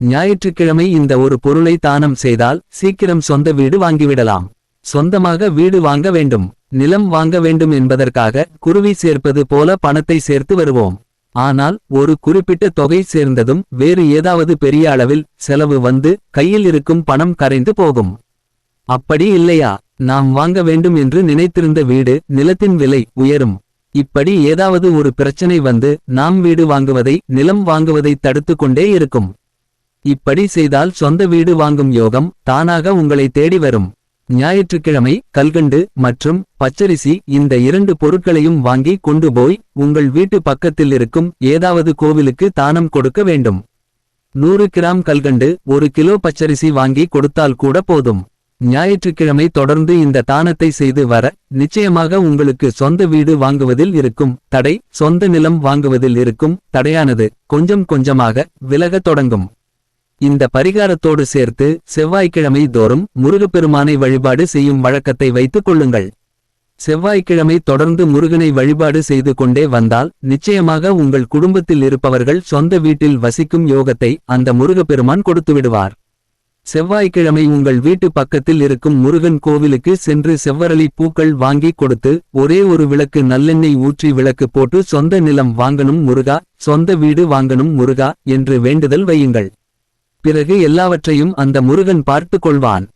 ஞாயிற்றுக்கிழமை இந்த ஒரு பொருளை தானம் செய்தால் சீக்கிரம் சொந்த வீடு வாங்கிவிடலாம். சொந்தமாக வீடு வாங்க வேண்டும் நிலம் வாங்க வேண்டும் என்பதற்காக குருவி சேர்ப்பது போல பணத்தை சேர்த்து வருவோம். ஆனால் ஒரு குறிப்பிட்ட தொகை சேர்ந்ததும் வேறு ஏதாவது பெரிய அளவில் செலவு வந்து கையில் இருக்கும் பணம் கரைந்து போகும். அப்படி இல்லையா? நாம் வாங்க வேண்டும் என்று நினைத்திருந்த வீடு நிலத்தின் விலை உயரும். இப்படி ஏதாவது ஒரு பிரச்சனை வந்து நாம் வீடு வாங்குவதை நிலம் வாங்குவதை தடுத்து கொண்டே இருக்கும். இப்படி செய்தால் சொந்த வீடு வாங்கும் யோகம் தானாக உங்களை தேடி வரும். ஞாயிற்றுக்கிழமை கல்கண்டு மற்றும் பச்சரிசி இந்த இரண்டு பொருட்களையும் வாங்கி கொண்டு போய் உங்கள் வீட்டு பக்கத்தில் இருக்கும் ஏதாவது கோவிலுக்கு தானம் கொடுக்க வேண்டும். நூறு கிராம் கல்கண்டு ஒரு கிலோ பச்சரிசி வாங்கி கொடுத்தால் கூட போதும். ஞாயிற்றுக்கிழமை தொடர்ந்து இந்த தானத்தை செய்து வர நிச்சயமாக உங்களுக்கு சொந்த வீடு வாங்குவதில் இருக்கும் தடை சொந்த நிலம் வாங்குவதில் இருக்கும் தடையானது கொஞ்சம் கொஞ்சமாக விலகத் தொடங்கும். இந்த பரிகாரத்தோடு சேர்த்து செவ்வாய்க்கிழமை தோறும் முருகப்பெருமானை வழிபாடு செய்யும் வழக்கத்தை வைத்துக் கொள்ளுங்கள். செவ்வாய்க்கிழமை தொடர்ந்து முருகனை வழிபாடு செய்து கொண்டே வந்தால் நிச்சயமாக உங்கள் குடும்பத்தில் இருப்பவர்கள் சொந்த வீட்டில் வசிக்கும் யோகத்தை அந்த முருகப்பெருமான் கொடுத்து விடுவார் செவ்வாய்க்கிழமை உங்கள் வீட்டு பக்கத்தில் இருக்கும் முருகன் கோவிலுக்கு சென்று செவ்வரளி பூக்கள் வாங்கி கொடுத்து ஒரே ஒரு விளக்கு நல்லெண்ணெய் ஊற்றி விளக்கு போட்டு சொந்த நிலம் வாங்கணும் முருகா சொந்த வீடு வாங்கணும் முருகா என்று வேண்டுதல் வையுங்கள். பிறகு எல்லாவற்றையும் அந்த முருகன் பார்த்துக் கொள்வான்